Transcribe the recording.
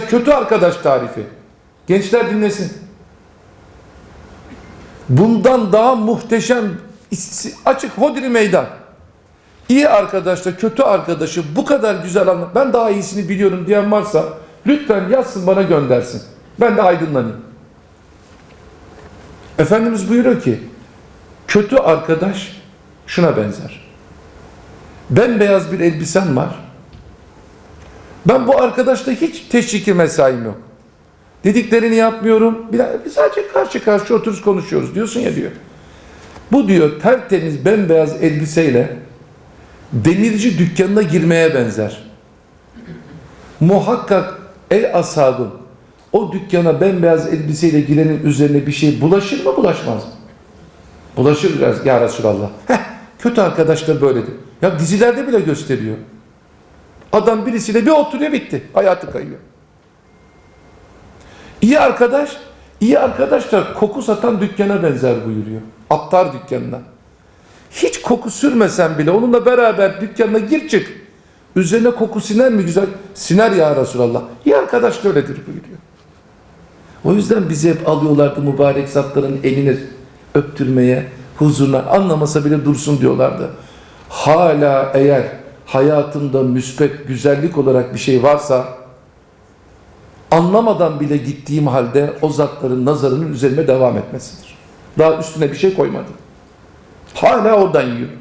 kötü arkadaş tarifi. Gençler dinlesin. Bundan daha muhteşem açık hodri meydan. İyi arkadaşla kötü arkadaşı bu kadar güzel anlat. Ben daha iyisini biliyorum diyen varsa lütfen yazsın bana göndersin. Ben de aydınlanayım. Efendimiz buyuruyor ki kötü arkadaş şuna benzer. Bembeyaz bir elbisen var. Ben bu arkadaşla hiç teşviki mesaim yok. Dediklerini yapmıyorum. Bir sadece karşı karşı oturup konuşuyoruz diyorsun ya diyor. Bu diyor tertemiz bembeyaz elbiseyle demirci dükkanına girmeye benzer. Muhakkak ey ashabım o dükkana bembeyaz elbiseyle girenin üzerine bir şey bulaşır mı bulaşmaz mı? Bulaşır ya Resulallah. Heh, kötü arkadaşlar böyledir. Ya dizilerde bile gösteriyor. Adam birisiyle bir oturuyor bitti. Hayatı kayıyor. İyi arkadaş, iyi arkadaş da koku satan dükkana benzer buyuruyor. Attar dükkanına. Hiç koku sürmesen bile onunla beraber dükkanına gir çık. Üzerine koku siner mi güzel? Siner ya Resulallah. İyi arkadaş da öyledir buyuruyor. O yüzden bizi hep alıyorlardı mübarek zatların elini öptürmeye, huzuruna anlamasa bile dursun diyorlardı. Hala eğer hayatımda müspet güzellik olarak bir şey varsa anlamadan bile gittiğim halde o zatların nazarının üzerime devam etmesidir. Daha üstüne bir şey koymadım. Hala oradan yiyorum.